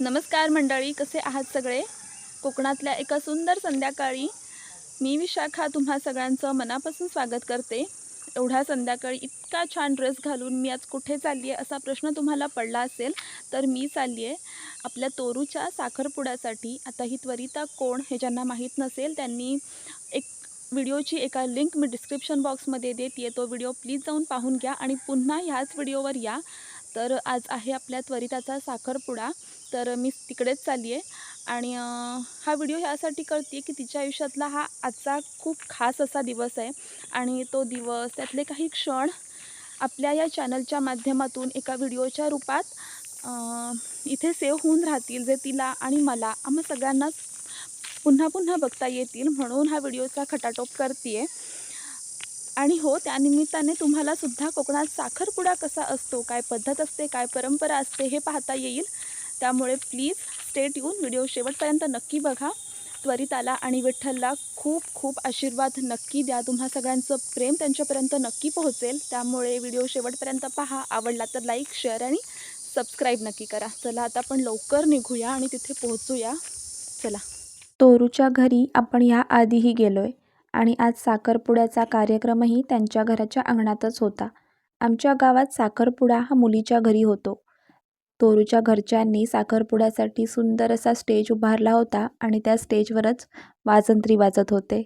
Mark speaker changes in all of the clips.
Speaker 1: नमस्कार मंडळी कसे आहात सगळे? कोकणातल्या एका सुंदर संध्याकाळी मी विशाखा तुम्हा सगळ्यांचं मनापासून स्वागत करते. एवढ्या संध्याकाळी इतका छान ड्रेस घालून मी आज कुठे चालली आहे असा प्रश्न तुम्हाला पडला असेल तर मी चालली आहे आपल्या तोरूच्या साखरपुड्यासाठी. आता ही त्वरिता कोण हे ज्यांना माहीत नसेल त्यांनी एक व्हिडिओची एका लिंक मी डिस्क्रिप्शन बॉक्समध्ये देते तो व्हिडिओ प्लीज जाऊन पाहून घ्या आणि पुन्हा ह्याच व्हिडिओवर या. तर आज आहे आपल्या त्वरिताचा साखरपुडा. तर मी तिकडेच चालली आहे. आणि हा व्हिडिओ ह्यासाठी करते की तिच्या आयुष्यातला हा आजचा खूप खास असा दिवस आहे. आणि तो दिवस त्यातले काही क्षण आपल्या या चॅनलच्या माध्यमातून एका व्हिडिओच्या रूपात इथे सेव्ह होऊन राहतील जे तिला आणि मला आम्हा सगळ्यांनाच पुन्हा पुन्हा बघता येतील म्हणून हा व्हिडिओचा खटाटोप करते आहे आणि हो त्यानिमित्ताने तुम्हाला सुद्धा कोकणात साखरपुडा कसा असतो काय पद्धत असते काय परंपरा असते हे पाहता येईल. त्यामुळे प्लीज स्टेट येऊन व्हिडिओ शेवटपर्यंत नक्की बघा. त्वरिताला आणि विठ्ठलला खूप खूप आशीर्वाद नक्की द्या. तुम्हा सगळ्यांचं प्रेम त्यांच्यापर्यंत नक्की पोहोचेल. त्यामुळे व्हिडिओ शेवटपर्यंत पहा. आवडला तर लाईक शेअर आणि सबस्क्राईब नक्की करा. चला आता आपण लवकर निघूया आणि तिथे पोहोचूया. चला.
Speaker 2: तोरूच्या घरी आपण ह्या आधीही गेलो आहे आणि आज साखरपुड्याचा कार्यक्रमही त्यांच्या घराच्या अंगणातच होता. आमच्या गावात साखरपुडा हा मुलीच्या घरी होतो. तोरूच्या घरच्यांनी साखरपुड्यासाठी सुंदर असा स्टेज उभारला होता आणि त्या स्टेजवरच वाजंत्री वाजत होते.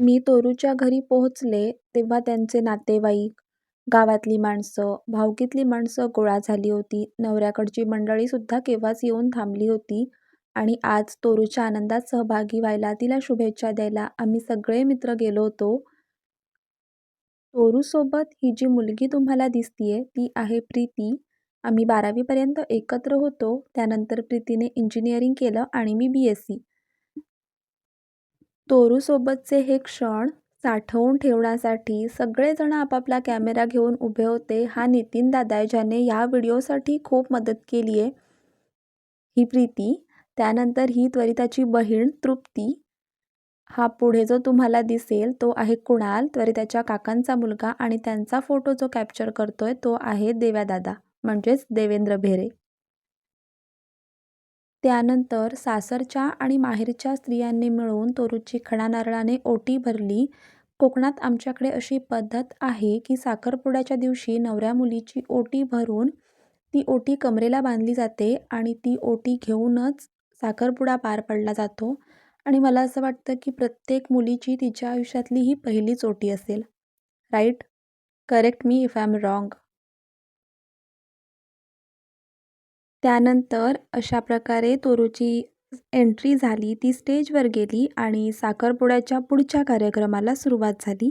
Speaker 2: मी तोरूच्या घरी पोहोचले तेव्हा त्यांचे नातेवाईक गावातली माणसं भावकीतली माणसं गोळा झाली होती. नवऱ्याकडची मंडळीसुद्धा केव्हाच येऊन थांबली होती. आणि आज तोरूच्या आनंदात सहभागी व्हायला तिला शुभेच्छा द्यायला आम्ही सगळे मित्र गेलो होतो. तोरूसोबत ही जी मुलगी तुम्हाला दिसतीये ती आहे प्रीती. आम्ही बारावीपर्यंत एकत्र होतो. त्यानंतर प्रीतीने इंजिनिअरिंग केलं आणि मी बी एस सी तोरूसोबतचे हे क्षण साठवून ठेवण्यासाठी सगळेजण आपापला कॅमेरा घेऊन उभे होते. हा नितीन दादा आहे ज्याने या व्हिडिओसाठी खूप मदत केली आहे ही प्रीती त्यानंतर ही त्वरिताची बहीण तृप्ती. हा पुढे जो तुम्हाला दिसेल तो आहे कुणाल. त्वरिताच्या काकांचा मुलगा आणि त्यांचा फोटो जो कॅप्चर करतोय तो आहे देव्यादादा म्हणजेच देवेंद्र भेरे. त्यानंतर सासरच्या आणि माहेरच्या स्त्रियांनी मिळून तोरूची खणा नारळाने ओटी भरली. कोकणात आमच्याकडे अशी पद्धत आहे की साखरपुड्याच्या दिवशी नवऱ्या मुलीची ओटी भरून ती ओटी कमरेला बांधली जाते आणि ती ओटी घेऊनच साखरपुडा पार पडला जातो. आणि मला असं वाटतं की प्रत्येक मुलीची तिच्या आयुष्यातली ही पहिलीच ओटी असेल. Right correct me if I am wrong त्यानंतर अशा प्रकारे तोरूची एंट्री झाली. ती स्टेजवर गेली आणि साखरपुड्याच्या पुढच्या कार्यक्रमाला सुरुवात झाली.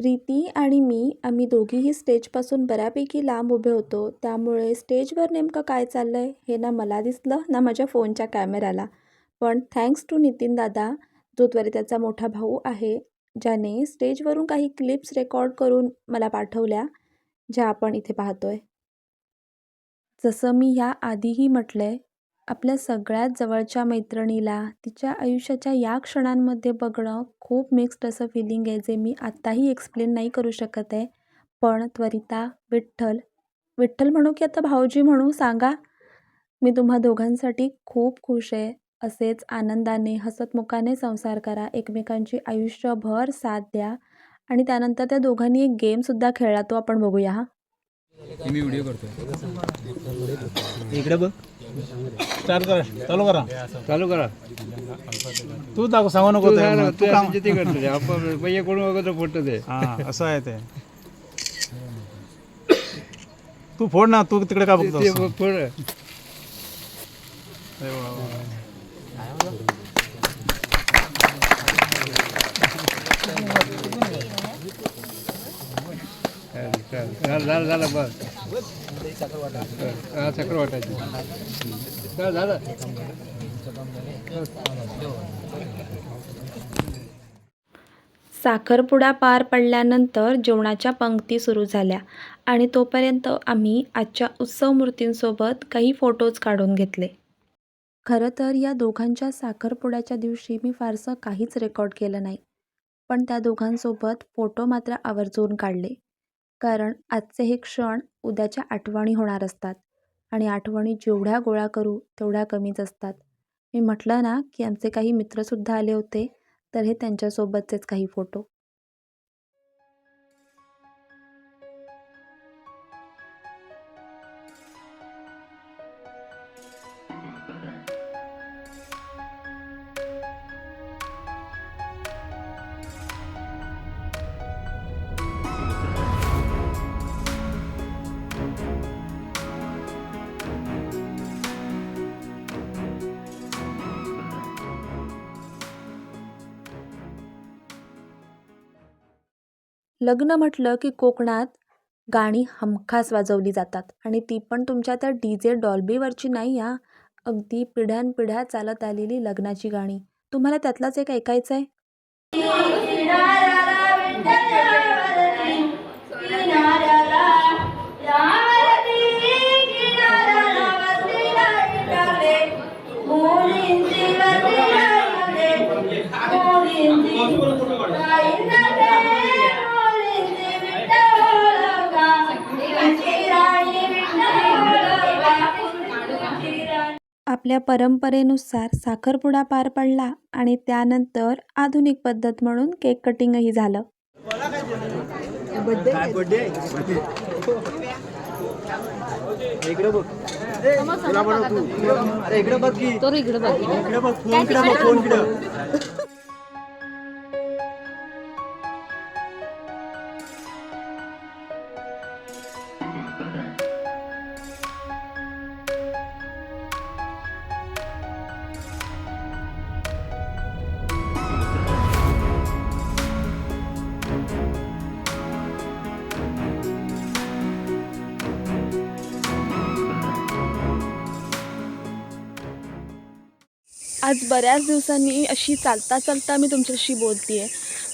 Speaker 2: प्रीती आणि मी आम्ही दोघीही स्टेजपासून बऱ्यापैकी लांब उभे होतो. त्यामुळे स्टेजवर नेमकं काय चाललं आहे हे ना मला दिसलं ना माझ्या फोनच्या कॅमेराला. पण थँक्स टू नितीन दादा जो त्वरिताचा मोठा भाऊ आहे ज्याने स्टेजवरून काही क्लिप्स रेकॉर्ड करून मला पाठवल्या ज्या आपण इथे पाहतोय. जसं मी ह्या आधीही म्हटलं आहे आपल्या सगळ्यात जवळच्या मैत्रिणीला तिच्या आयुष्याच्या या क्षणांमध्ये बघणं खूप मिक्स्ड असं फिलिंग आहे जे मी आत्ताही एक्सप्लेन नाही करू शकत आहे. पण त्वरिता विठ्ठल विठ्ठल म्हणू की आता भाऊजी म्हणू सांगा. मी तुम्हा दोघांसाठी खूप खुश आहे. असेच आनंदाने हसतमुखाने संसार करा. एकमेकांची आयुष्यभर साथ द्या. आणि त्यानंतर त्या दोघांनी एक गेमसुद्धा खेळला तो आपण बघूया हा.
Speaker 3: मी व्हिडिओ करतोय.
Speaker 4: इकडे बघ.
Speaker 5: स्टार्ट करा. चालू करा.
Speaker 4: चालू करा.
Speaker 5: तू दाखव सांगू नको
Speaker 4: तू
Speaker 5: काम.
Speaker 4: आपण पहिले कोण वगैरे फोटो दे.
Speaker 5: हा असं आहे ते. तू फोड ना तू तिकडे का बघतो
Speaker 4: बघ, फोड. झालं झालं झालं बस. हा चक्र वाटायची झालं. झालं
Speaker 2: साखरपुडा पार पडल्यानंतर जेवणाच्या पंक्ती सुरू झाल्या आणि तोपर्यंत आम्ही आजच्या उत्सव मूर्तींसोबत काही फोटोज काढून घेतले. खरं तर या दोघांच्या साखरपुड्याच्या दिवशी मी फारसं काहीच रेकॉर्ड केलं नाही पण त्या दोघांसोबत फोटो मात्र आवर्जून काढले. कारण आजचे हे क्षण उद्याच्या आठवणी होणार असतात. आणि आठवणी जेवढ्या गोळा करू तेवढ्या कमीच असतात. मी म्हटलं ना की आमचे काही मित्रसुद्धा आले होते तर हे त्यांच्यासोबतचेच काही फोटो. लग्न म्हटलं की कोकणात गाणी हमखास वाजवली जातात. आणि ती पण तुमच्या त्या डी जे डॉल्बीवरची नाही हा अगदी पिढ्यानपिढ्या चालत आलेली लग्नाची गाणी. तुम्हाला त्यातलाच एक ऐकायचं आहे आपल्या परंपरेनुसार साखरपुडा पार पडला आणि त्यानंतर आधुनिक पद्धत म्हणून केक कटिंगही झालं.
Speaker 1: आज बऱ्याच दिवसांनी अशी चालता चालता मी तुमच्याशी बोलते आहे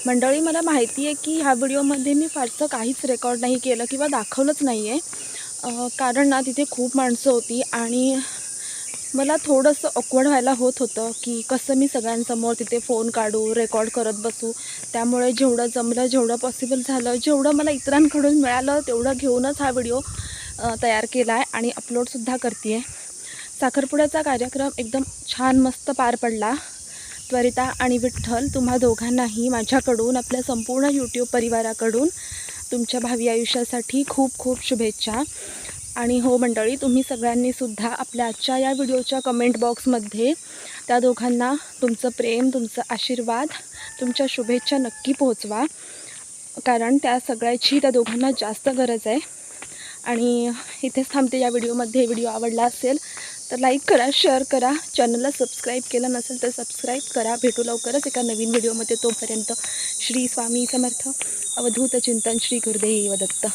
Speaker 1: मंडळी मला माहिती आहे की ह्या व्हिडिओमध्ये मी फारसं काहीच रेकॉर्ड नाही केलं किंवा दाखवलंच नाही आहे कारण ना तिथे खूप माणसं होती आणि मला थोडंसं ऑकवर्ड व्हायला होत होतं की कसं मी सगळ्यांसमोर तिथे फोन काढू रेकॉर्ड करत बसू. त्यामुळे जेवढं जमलं जेवढं पॉसिबल झालं जेवढं मला इतरांकडून मिळालं तेवढं घेऊनच हा व्हिडिओ तयार केला आहे आणि अपलोडसुद्धा करते आहे साखरपुड्याचा कार्यक्रम एकदम छान मस्त पार पडला. त्वरिता आणि विठ्ठल तुम्हा दोघांनाही माझ्याकडून आपल्या संपूर्ण यूट्यूब परिवाराकडून तुमच्या भावी आयुष्यासाठी खूप खूप शुभेच्छा. आणि हो मंडळी तुम्ही सगळ्यांनीसुद्धा आपल्या आजच्या या व्हिडिओच्या कमेंट बॉक्समध्ये त्या दोघांना तुमचं प्रेम तुमचं आशीर्वाद तुमच्या शुभेच्छा नक्की पोहोचवा. कारण त्या सगळ्याची त्या दोघांना जास्त गरज आहे. आणि इथेच थांबते या व्हिडिओमध्ये. व्हिडिओ आवडला असेल तर लाईक करा शेअर करा. चॅनलला सबस्क्राईब केलं नसेल तर सबस्क्राईब करा. भेटू लवकरच एका नवीन व्हिडिओमध्ये तोपर्यंत श्री स्वामी समर्थ. अवधूत चिंतन श्री गुरुदेव दत्त.